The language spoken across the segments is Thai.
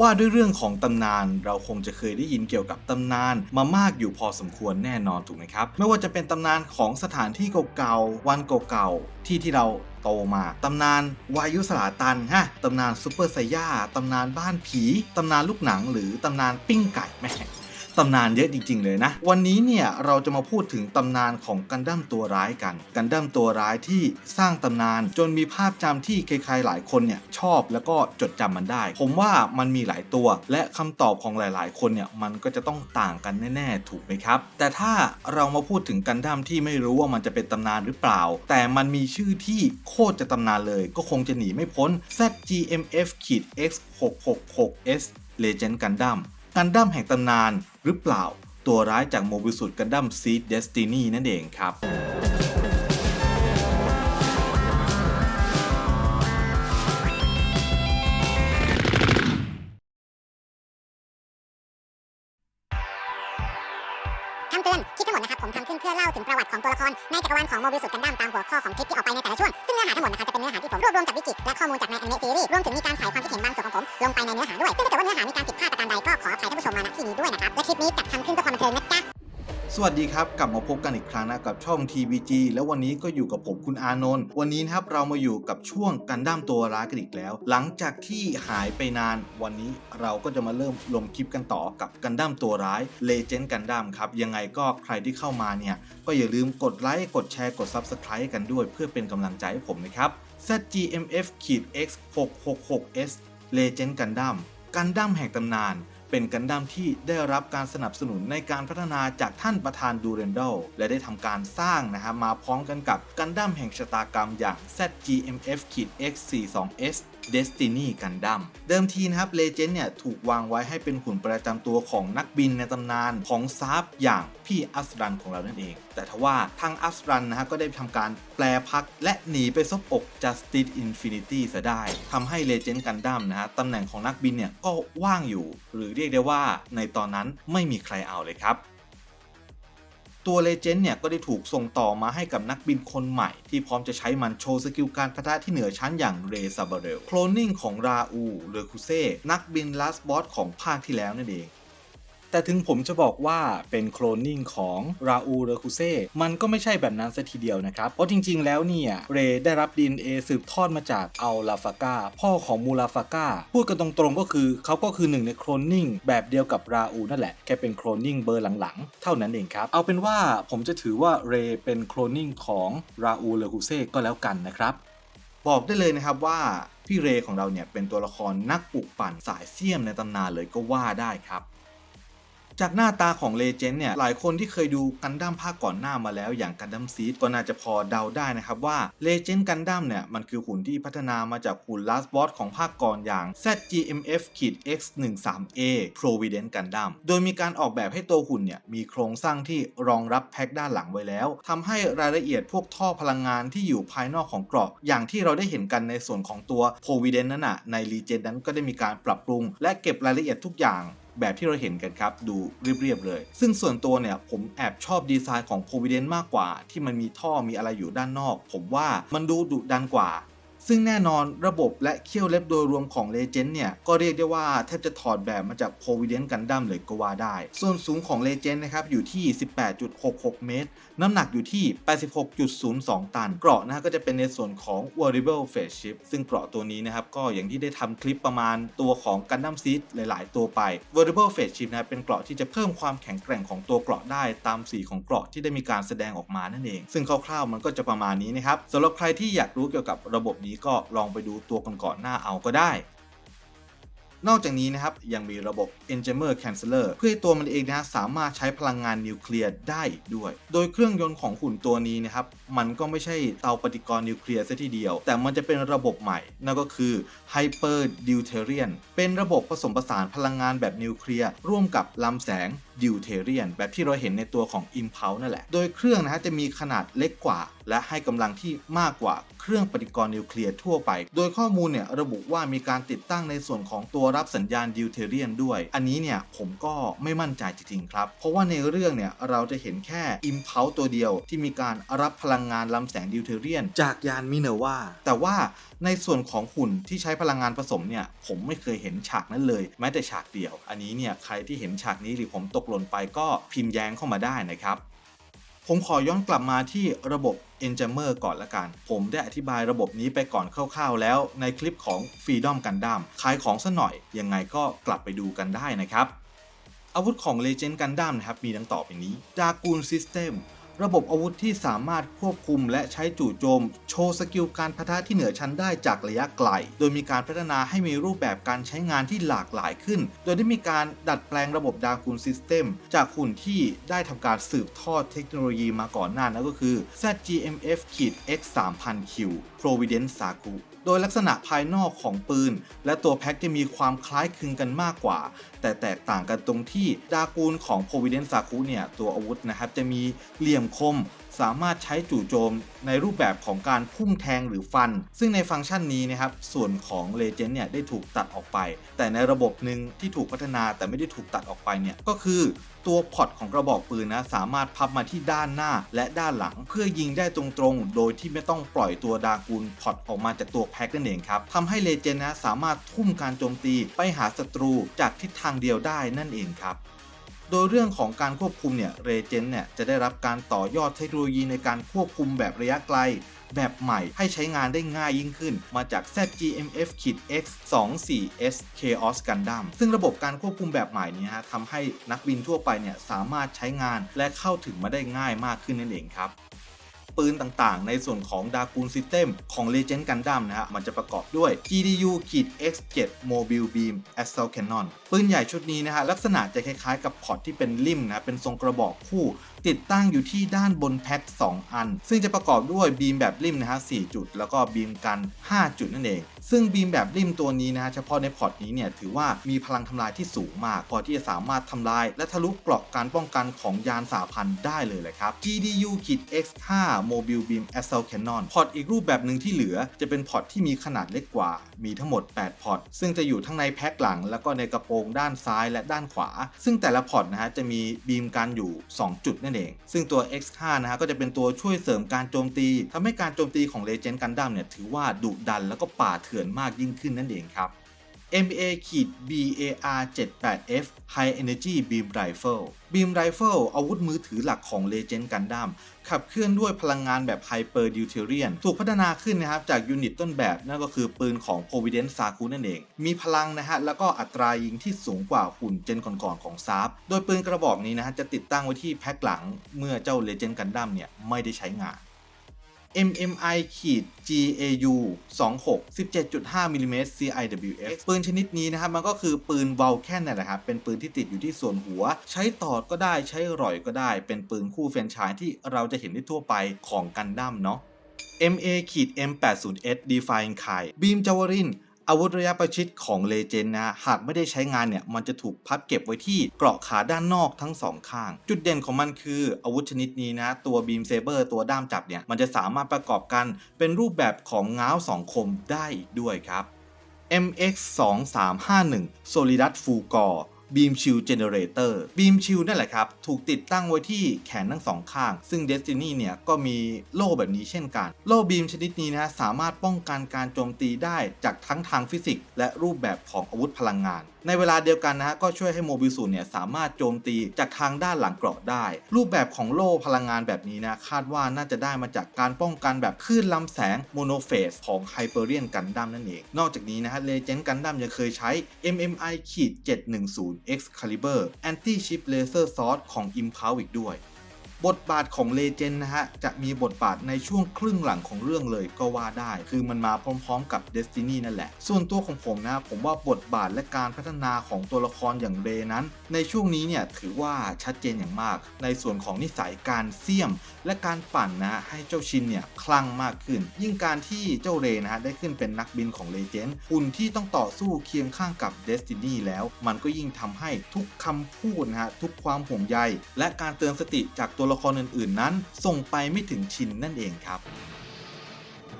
ว่าด้วยเรื่องของตำนานเราคงจะเคยได้ยินเกี่ยวกับตำนานมามากอยู่พอสมควรแน่นอนถูกไหมครับ ไม่ว่าจะเป็นตำนานของสถานที่เก่าๆวันเก่าๆที่ที่เราโตมา ตำนานวายุสลาตันฮะตำนานซูเปอร์ไซย่าตำนานบ้านผี ตำนานลูกหนังหรือตำนานปิ้งไก่แม่ ตำนานเยอะจริง ๆ เลยนะ วันนี้เนี่ยเราจะมาพูดถึงตำนานของกันดั้มตัวร้ายกัน กันดั้มตัวร้ายที่สร้างตำนาน จนมีภาพจำที่ใครๆหลายคนเนี่ยชอบแล้วก็จดจำมันได้ ผมว่ามันมีหลายตัว และคำตอบของหลายๆ คนเนี่ยมันก็จะต้องต่างกันแน่ๆ ถูกไหมครับ แต่ถ้าเรามาพูดถึงกันดั้มที่ไม่รู้ว่ามันจะเป็นตำนานหรือเปล่า แต่มันมีชื่อที่โคตรจะตำนานเลย ก็คงจะหนีไม่พ้น ZGMF-X 666S Legend Gundam กันดั้มแห่งตำนานหรือเปล่า ตัวร้ายจากโมบิสุดกันดั้มซีดเดสตินีนั่นเองครับคำเตือนคลิปทั้งหมดนะครับ ผมทำขึ้นเพื่อเล่าถึงประวัติของตัวละคร ในจักรวาลของโมบิสุดกันดั้มตามหัวข้อของคลิปที่ออกไปในแต่ละช่วง ซึ่งเนื้อหาทั้งหมดนะครับจะเป็นเนื้อหาที่ผมรวบรวมจากวิกิและข้อมูลจากในอนิเมะซีรีส์รวมถึงมีการใส่ความคิดเห็นบางส่วนของผมลงไปในเนื้อหาด้วยซึ่งถ้าเกิดว่าเนื้อหามีการผิดพลาดประการใดก็ขออภัย ผู้ชมมาณที่นี้ด้วยนะครับ และคลิปนี้จัดทำขึ้นเพื่อความบันเทิงนะจ๊ะ สวัสดีครับกลับมาพบกันอีกครั้งนะกับช่อง TVG แล้ววันนี้ก็อยู่กับผมคุณอานนท์วันนี้นะครับเรามาอยู่กับช่วงกันดั้มตัวร้ายกันอีกแล้ว หลังจากที่หายไปนานวันนี้เราก็จะมาเริ่มลงคลิปกันต่อกับกันดั้มตัวร้าย Legend กันดั้มครับยังไงก็ใครที่เข้ามาเนี่ยก็อย่าลืมกดไลค์กดแชร์กด Subscribe กันด้วย เพื่อเป็นกำลังใจให้ผมนะครับ ZGMF-X 666S Legend Gundam กันดั้มแห่งตำนาน เป็นกันดั้มที่ได้รับการสนับสนุนในการพัฒนาจากท่านประธานดูเรนดและได้ทำการสร้างนะฮะมาพร้อมกันกับกันดั้มแห่งชะตากรรมอย่าง ZGMF-X42S Destiny Gundam เดิมทีนะครับเลเจนด์เนี่ยถูกวางไว้ให้เป็นหุ่นประจำตัวของนักบินในตำนานของซาบอย่างพี่อัสรันของเรานั่นเอง แต่ทว่าทางอัสรันนะฮะก็ได้ทำการแปลพักและหนีไปซบอก Justice Infinity ซะได้ทำให้ Legend Gundam นะฮะตำแหน่งของนักบินเนี่ยก็ว่างอยู่ หรือเรียกได้ว่าในตอนนั้นไม่มีใครเอาเลยครับ ตัวเลเจนด์เนี่ยก็ได้ถูกส่งต่อมาให้กับนักบินคนใหม่ ที่พร้อมจะใช้มันโชว์สกิลการพะทะที่เหนือชั้นอย่างเรซาบาเรลโคลนนิ่งของราอูเรคุเซ่นักบินลาสบอสของภาคที่แล้วนั่นเอง แต่ถึงผมจะบอกว่าเป็นโคลนนิ่งของราอูเรคุเซ่มันก็ไม่ใช่แบบนั้นซะทีเดียวนะครับ เพราะจริงๆ แล้วเนี่ย เรได้รับ DNA สืบทอดมาจากอัลลาฟากาพ่อของมูลาฟากาพูดกันตรงๆก็คือเขาก็คือหนึ่งในโคลนนิ่งแบบเดียวกับราอูนั่นแหละ แค่เป็นโคลนนิ่งเบอร์หลังๆ เท่านั้นเองครับ เอาเป็นว่าผมจะถือว่าเรเป็นโคลนนิ่งของราอูเรคุเซ่ก็แล้วกันนะครับบอกได้เลยนะครับว่าพี่เรของเราเนี่ยเป็นตัวละครนักปลุกปั่นสายเสี้ยมในตำนานเลยก็ว่าได้ครับ จากหน้าตาของเลเจนด์เนี่ย หลายคนที่เคยดูกันดั้มภาคก่อนหน้ามาแล้วอย่างกันดั้มซีดก็น่าจะพอเดาได้นะครับว่าเลเจนด์กันดั้มเนี่ย มันคือหุ่นที่พัฒนามาจากหุ่นลาสบอสของภาคก่อนอย่าง ZGMF-X13A Providence Gundam โดยมีการออกแบบให้ตัวหุ่นเนี่ย มีโครงสร้างที่รองรับแพ็คด้านหลังไว้แล้วทำให้รายละเอียดพวกท่อพลังงานที่อยู่ภายนอกของเกราะ อย่างที่เราได้เห็นกันในส่วนของตัว Providence นั้นน่ะใน Legend นั้นก็ได้มีการปรับปรุง และเก็บรายละเอียดทุกอย่าง แบบที่เราเห็นกันครับ ดูเรียบๆเลย ซึ่งส่วนตัวเนี่ยผมแอบชอบดีไซน์ของ Providence มากกว่า ที่มันมีท่อมีอะไรอยู่ด้านนอก ผมว่ามันดูดุดันกว่า ซึ่งแน่นอนระบบและเขี้ยวเล็บโดยรวมของ Legend เนี่ย ก็เรียกได้ว่าแทบจะถอดแบบมาจาก Providence Gundam เลยก็ว่าได้ ส่วนสูงของ Legend นะครับ อยู่ที่ 18.66 เมตร น้ำหนักอยู่ที่ 86.02 ตัน เกราะนะก็จะเป็นในส่วนของ Variable Phase Shift ซึ่งเกราะตัวนี้นะครับ ก็อย่างที่ได้ทำคลิปประมาณตัวของ Gundam Seed หลาย ๆ ตัวไป Variable Phase Shift นะครับเป็นเกราะที่จะเพิ่มความแข็งแกร่งของตัวเกราะได้ตามสีของเกราะที่ได้มีการแสดงออกมานั่นเอง ซึ่งคร่าว ๆ มันก็จะประมาณนี้นะครับสำหรับใครที่อยากรู้เกี่ยวกับระบบนี้ก็ลองไปดูตัวก่อนๆหน้าเอาก็ได้ นอกจากนี้นะครับ ยังมีระบบ Enjamer Canceller เพื่อให้ตัวมันเองนะสามารถใช้พลังงานนิวเคลียร์ได้ด้วย โดยเครื่องยนต์ของหุ่นตัวนี้นะครับมันก็ไม่ใช่เตาปฏิกรณ์นิวเคลียร์ซะทีเดียว แต่มันจะเป็นระบบใหม่นั่นก็คือ Hyper Deuterium เป็นระบบผสมผสานพลังงานแบบนิวเคลียร์ร่วมกับลำแสงดิวเทเรียนแบบที่เราเห็นในตัวของ Impulse นั่นแหละ โดยเครื่องนะฮะจะมีขนาดเล็กกว่า และให้กำลังที่มากกว่าเครื่องปฏิกรณ์นิวเคลียร์ทั่วไป โดยข้อมูลเนี่ยระบุว่ามีการติดตั้งในส่วนของตัวรับสัญญาณดิวเทเรียนด้วย อันนี้เนี่ยผมก็ไม่มั่นใจจริงๆครับ เพราะว่าในเรื่องเนี่ยเราจะเห็นแค่ Impulse ตัวเดียวที่มีการรับพลังงานลำแสงดิวเทเรียน จากยานมิเนวาแต่ว่าในส่วนของหุ่นที่ใช้พลังงานผสมเนี่ยผมไม่เคยเห็นฉากนั้นเลย แม้แต่ฉากเดียว อันนี้เนี่ยใครที่เห็นฉากนี้หรือผมตกหล่นไปก็พิมพ์แย้งเข้ามาได้นะครับ ผมขอย้อนกลับมาที่ระบบ e n j a m e r ก่อนละกัน ผมได้อธิบายระบบนี้ไปก่อนคร่าวๆแล้วในคลิปของ Freedom Gundam ขายของซะหน่อย ยังไงก็กลับไปดูกันได้นะครับ อาวุธของ Legend Gundam นะครับมีดังต่อไปนี้ Dragoon System ระบบอาวุธที่สามารถควบคุมและใช้จู่โจม โชว์สกิลการพะทะที่เหนือชั้นได้จากระยะไกล โดยมีการพัฒนาให้มีรูปแบบการใช้งานที่หลากหลายขึ้น โดยได้มีการดัดแปลงระบบ Dragoon System จากหุ่นที่ได้ทำการสืบทอดเทคโนโลยีมาก่อนหน้านั้นก็คือ ZGMF-X 3000 Q Providence Saku โดยลักษณะภายนอกของปืน และตัวแพ็คจะมีความคล้ายคลึงกันมากกว่า แต่แตกต่างกันตรงที่ดากูลของ Providence Saku เนี่ยตัวอาวุธนะครับจะมีเหลี่ยมคมสามารถใช้จู่โจมในรูปแบบของการพุ่งแทงหรือฟัน ซึ่งในฟังก์ชันนี้นะครับ ส่วนของ Legend เนี่ยได้ถูกตัดออกไป แต่ในระบบหนึ่งที่ถูกพัฒนาแต่ไม่ได้ถูกตัดออกไปเนี่ยก็คือตัวพอตของกระบอกปืนนะสามารถพับมาที่ด้านหน้าและด้านหลัง เพื่อยิงได้ตรงๆ โดยที่ไม่ต้องปล่อยตัวดากูลพอตออกมาจากตัวแพ็คนั่นเองครับทำให้เลเจนนะสามารถทุ่มการโจมตีไปหาศัตรูจากทิศทางเดียวได้นั่นเองครับโดยเรื่องของการควบคุมเนี่ยเรเจนเนี่ยจะได้รับการต่อยอดเทคโนโลยีในการควบคุมแบบระยะไกล แบบใหม่ให้ใช้งานได้ง่ายยิ่งขึ้น มาจาก ZGMF-X 24S Chaos Gundam ซึ่งระบบการควบคุมแบบใหม่นี้ฮะทำให้นักบินทั่วไปเนี่ยสามารถใช้งานและเข้าถึงมาได้ง่ายมากขึ้นนั่นเองครับ ปืนต่างๆ ในส่วนของดากูลซิสเต็มของ Legend Gundam นะฮะ มันจะประกอบด้วย GDU X7 Mobile Beam Assault Cannon ปืนใหญ่ชุดนี้นะฮะ ลักษณะจะคล้ายๆกับพอร์ตที่เป็นริมนะ เป็นทรงกระบอกคู่ติดตั้งอยู่ที่ด้านบนแพ็ค2อัน ซึ่งจะประกอบด้วยบีมแบบริมนะฮะ4จุด แล้วก็บีมกัน 5 จุดนั่นเอง ซึ่งบีมแบบริมตัวนี้นะฮะเฉพาะในพอร์ตนี้เนี่ยถือว่ามีพลังทำลายที่สูงมาก พอที่จะสามารถทำลาย และทะลุเกราะการป้องกันของยานสาพันธ์ได้เลยแหละครับ GDU X5 Mobile Beam Assault Cannon พอร์ตอีกรูปแบบหนึ่งที่เหลือจะเป็นพอร์ตที่มีขนาดเล็กกว่า มีทั้งหมด 8 พอร์ต ซึ่งจะอยู่ทั้งในแพ็คหลัง แล้วก็ในกระโปรงด้านซ้ายและด้านขวา ซึ่งแต่ละพอร์ตนะฮะจะมีบีมกันอยู่ 2 จุดนั่นเอง ซึ่งตัว X5 นะฮะก็จะเป็นตัวช่วยเสริมการโจมตีทำให้การโจมตีของ Legend Gundam เนี่ยถือว่าดุดันแล้วก็ป่าเถื่อนมากยิ่งขึ้นนั่นเองครับ MBA BAR 78F High Energy Beam Rifle Beam Rifle อาวุธมือถือหลักของ Legend Gundam ขับเคลื่อนด้วยพลังงานแบบ Hyper Deuterium ถูกพัฒนาขึ้นนะครับจากยูนิตต้นแบบนั่นก็คือปืนของ Providence Saku นั่นเอง มีพลังนะฮะแล้วก็อัตรายิงที่สูงกว่าหุ่นเจนก่อนๆของซาร์โดยปืนกระบอกนี้นะฮะจะติดตั้งไว้ที่แพ็คหลังเมื่อเจ้า Legend Gundam เนี่ยไม่ได้ใช้งาน MMI ขีด GAU 26 17.5มิลลิเมตร CIWF ปืนชนิดนี้นะครับ มันก็คือปืนวอลแคนนั่นแหละครับ เป็นปืนที่ติดอยู่ที่ส่วนหัว ใช้ตอดก็ได้ใช้ร่อยก็ได้ เป็นปืนคู่แฟนชายที่เราจะเห็นได้ทั่วไปของกันดั้มเนาะ MA ขีด M80S Define Kai Beam Javelin อาวุธระยะประชิดของเลเจนนะหากไม่ได้ใช้งานเนี่ยมันจะถูกพับเก็บไว้ที่เกราะขาด้านนอกทั้งสองข้าง จุดเด่นของมันคืออาวุธชนิดนี้นะ ตัวบีมเซเบอร์ตัวด้ามจับเนี่ยมันจะสามารถประกอบกันเป็นรูปแบบของง้าวสองคมได้อีกด้วยครับ MX 2 3 5 1 Solidus Full Gore Beam Shield Generator Beam Shield นั่นแหละครับ ถูกติดตั้งไว้ที่แขนทั้งสองข้าง ซึ่ง Destiny เนี่ยก็มีโล่แบบนี้เช่นกัน โล่บีมชนิดนี้นะสามารถป้องกันการโจมตีได้จากทั้งทางฟิสิกส์และรูปแบบของอาวุธพลังงาน ในเวลาเดียวกันนะฮะก็ช่วยให้โมบิสูเนี่ยสามารถโจมตีจากทางด้านหลังเกราะได้ รูปแบบของโล่พลังงานแบบนี้นะคาดว่าน่าจะได้มาจากการป้องกันแบบคลื่นลำแสงโมโนเฟสของไฮเปอร์เรียนกันดั้มนั่นเอง นอกจากนี้นะฮะเลเจนด์กันดั้มยังเคยใช้ MMI 710 Excalibur Anti Ship Laser Sword ของ Impulse อีกด้วย บทบาทของเลเจนนะฮะ จะมีบทบาทในช่วงครึ่งหลังของเรื่องเลยก็ว่าได้ คือมันมาพร้อมๆกับ Destiny นั่นแหละ ส่วนตัวของผมนะ ผมว่าบทบาทและการพัฒนาของตัวละครอย่างเรนั้น ในช่วงนี้เนี่ยถือว่าชัดเจนอย่างมาก ในส่วนของนิสัยการเสี่ยม และการปั่นนะให้เจ้าชินเนี่ยคลั่งมากขึ้น ยิ่งการที่เจ้าเรนะฮะได้ขึ้นเป็นนักบินของเลเจนหุ่นที่ต้องต่อสู้เคียงข้างกับ Destiny แล้ว มันก็ยิ่งทำให้ทุกคำพูดนะฮะทุกความห่วงใย และการเตือนสติจากตัวละครอื่นๆนั้น ส่งไปไม่ถึงชินนั่นเองครับ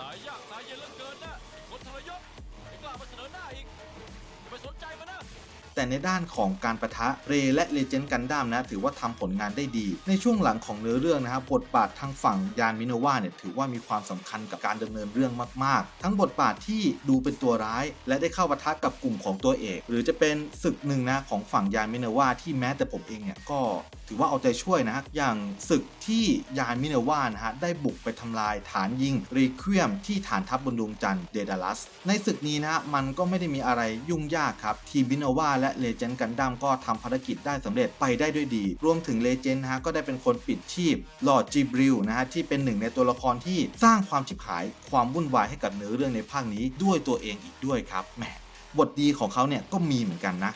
ตายยากตายเย็นเหลือเกินนะคนทรยศไม่กล้ามาเสนอหน้าอีกอย่าไปสนใจมันแต่ในด้านของการประทะเรและเลเจนด์กันดั้มนะ ถือว่าทำผลงานได้ดี ในช่วงหลังของเนื้อเรื่องนะครับบทบาททางฝั่งยานมิโนวาเนี่ยถือว่ามีความสำคัญกับการดำเนินเรื่องมากๆ ทั้งบทบาทที่ดูเป็นตัวร้าย และได้เข้าปะทะกับกลุ่มของตัวเอก หรือจะเป็นศึกหนึ่งนะของฝั่งยานมิโนวาที่แม้แต่ผมเองเนี่ยก็ ถือว่าเอาใจช่วยนะฮะอย่างศึกที่ยานมิเนวานะฮะได้บุกไปทำลายฐานยิงรีเควียมที่ฐานทัพบนดวงจันทร์เดดาลัส ในศึกนี้นะฮะมันก็ไม่ได้มีอะไรยุ่งยากครับ ทีมมิเนวาและเลเจนด์กันดั้มก็ทำภารกิจได้สำเร็จไปได้ด้วยดี รวมถึงเลเจนด์นะฮะก็ได้เป็นคนปิดชีพลอร์ดจิบริลนะฮะที่เป็นหนึ่งในตัวละครที่สร้างความชิบหายความวุ่นวายให้กับเนื้อเรื่องในภาคนี้ด้วยตัวเองอีกด้วยครับแหมบทดีของเขาเนี่ยก็มีเหมือนกันนะ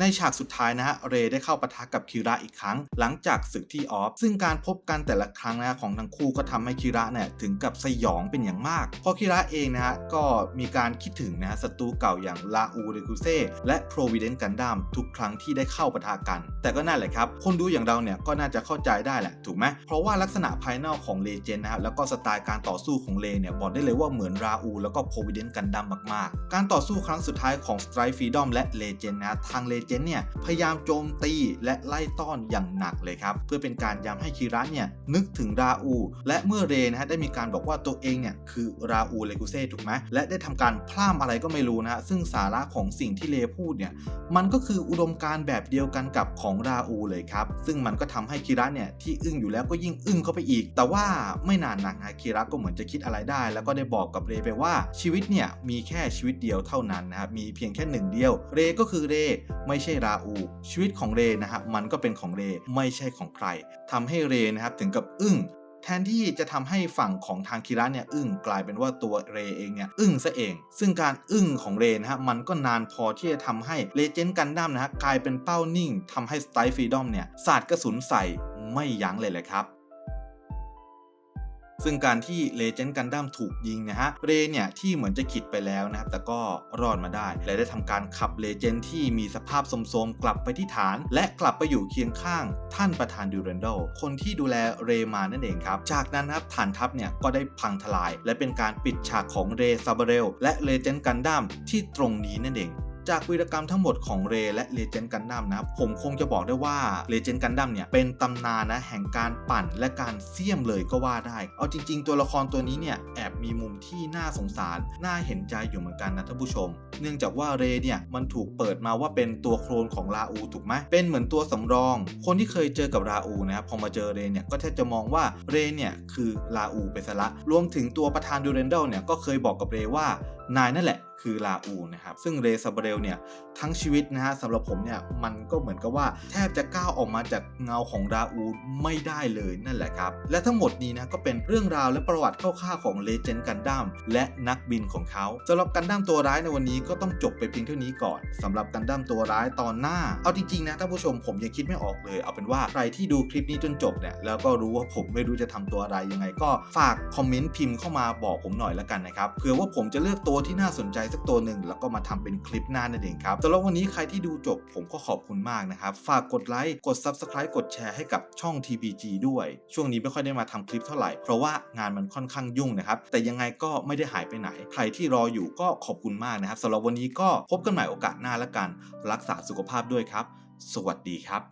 ในฉากสุดท้ายนะฮะเรได้เข้าปะทะกับคิระอีกครั้ง หลังจากศึกที่ออฟ ซึ่งการพบกันแต่ละครั้งนะฮะของทั้งคู่ก็ทำให้คิระเนี่ยถึงกับสยองเป็นอย่างมาก เพราะคิระเองนะฮะก็มีการคิดถึงนะฮะศัตรูเก่าอย่างลาอูเรคุเซ่และโปรวิเดนต์กันดัมทุกครั้งที่ได้เข้าปะทะกัน แต่ก็นั่นแหละครับ คนดูอย่างเราเนี่ยก็น่าจะเข้าใจได้แหละถูกไหมเพราะว่าลักษณะภายนอกของเลเจนด์นะฮะแล้วก็สไตล์การต่อสู้ของเลเนี่ยบอกได้เลยว่าเหมือนราอูแล้วก็โปรวิเดนต์กันดัมมากๆ การต่อสู้ครั้งสุดท้ายของ Strike Freedom และ Legend นะทาง Legend เนี่ยพยายามโจมตีและไล่ต้อนอย่างหนักเลยครับ เพื่อเป็นการย้ำให้คิระเนี่ยนึกถึงราอู และเมื่อเรนะฮะได้มีการบอกว่าตัวเองเนี่ยคือราอูเลกุเซ่ถูกไหมและได้ทำการพล่ามอะไรก็ไม่รู้นะฮะซึ่งสาระของสิ่งที่เลพูดเนี่ยมันก็คืออุดมการแบบเดียวกันกับของราอูเลยครับ ซึ่งมันก็ทำให้คิระเนี่ยที่อึ้งอยู่แล้วก็ยิ่งอึ้งเข้าไปอีก แต่ว่าไม่นานนักนะคิระก็เหมือนจะคิดอะไรได้ แล้วก็ได้บอกกับเรไปว่าชีวิตเนี่ยมีแค่ชีวิตเดียวเท่านั้นนะครับมีเพียงแค่หนึ่งเดียว เรก็คือเรไม่ใช่ราอู ชีวิตของเรนะฮะมันก็เป็นของเรไม่ใช่ของใครทำให้เรนะครับถึงกับอึ้งแทนที่จะทำให้ฝั่งของทางคิระเนี่ยอึ้งกลายเป็นว่าตัวเรเองเนี่ยอึ้งซะเอง ซึ่งการอึ้งของเรนะฮะมันก็นานพอที่จะทำให้เลเจนด์กันดั้มนะฮะกลายเป็นเป้านิ่งทำให้สไตล์ฟรีดอมเนี่ยสาดกระสุนใส่ไม่ยั้งเลยแหละครับ ซึ่งการที่เลเจนด์กันดั้มถูกยิงนะฮะเรเนี่ยที่เหมือนจะขิดไปแล้วนะครับแต่ก็รอดมาได้ และได้ทำการขับเลเจนด์ที่มีสภาพโทรมๆกลับไปที่ฐาน และกลับไปอยู่เคียงข้างท่านประธานดูเรนโดคนที่ดูแลเรมานั่นเองครับ จากนั้นนะครับฐานทัพเนี่ยก็ได้พังทลาย และเป็นการปิดฉากของเรซาบเรลและเลเจนด์กันดั้มที่ตรงนี้นั่นเอง จากวีรกรรมทั้งหมดของเรและเลเจนด์กันดั้มนะผมคงจะบอกได้ว่าเลเจนด์กันดั้มเนี่ยเป็นตำนานนะแห่งการปั่นและการเสี่ยมเลยก็ว่าได้ เอาจริง ๆ ตัวละครตัวนี้เนี่ยแอบมีมุมที่น่าสงสาร น่าเห็นใจอยู่เหมือนกันนะท่านผู้ชม เนื่องจากว่าเรเนี่ยมันถูกเปิดมาว่าเป็นตัวโคลนของราอูถูกไหมเป็นเหมือนตัวสำรอง คนที่เคยเจอกับราอูนะครับพอมาเจอเรเนี่ยก็แทบจะมองว่าเรเนี่ยคือราอูไปซะละรวมถึงตัวประธานดูเรนเดลเนี่ยก็เคยบอกกับเรว่านายนั่นแหละ คือลาอูนะครับ ซึ่งเรซาบเรลเนี่ยทั้งชีวิตนะฮะสำหรับผมเนี่ยมันก็เหมือนกับว่าแทบจะก้าวออกมาจากเงาของราอูไม่ได้เลยนั่นแหละครับ และทั้งหมดนี้นะก็เป็นเรื่องราวและประวัติคร่าวๆของเลเจนด์กันดั้มและนักบินของเขาสำหรับกันดั้มตัวร้ายในวันนี้ก็ต้องจบไปเพียงเท่านี้ก่อนสำหรับกันดั้มตัวร้ายตอนหน้า เอาจริงๆนะท่านผู้ชมผมยังคิดไม่ออกเลย เอาเป็นว่าใครที่ดูคลิปนี้จนจบเนี่ยแล้วก็รู้ว่าผมไม่รู้จะทำตัวอะไรยังไง ก็ฝากคอมเมนต์พิมพ์เข้ามาบอกผมหน่อยละกันนะครับเผื่อว่าผมจะเลือกตัวที่น่าสนใจสักตัวหนึ่งแล้วก็มาทำเป็นคลิปหน้านั่นเองครับสำหรับวันนี้ใครที่ดูจบผมก็ขอบคุณมากนะครับ ฝากกดไลค์ กด Subscribe กดแชร์ให้กับช่อง TBG ด้วย ช่วงนี้ไม่ค่อยได้มาทำคลิปเท่าไหร่ เพราะว่างานมันค่อนข้างยุ่งนะครับ แต่ยังไงก็ไม่ได้หายไปไหน ใครที่รออยู่ก็ขอบคุณมากนะครับสำหรับวันนี้ก็พบกันใหม่โอกาสหน้าละกัน รักษาสุขภาพด้วยครับ สวัสดีครับ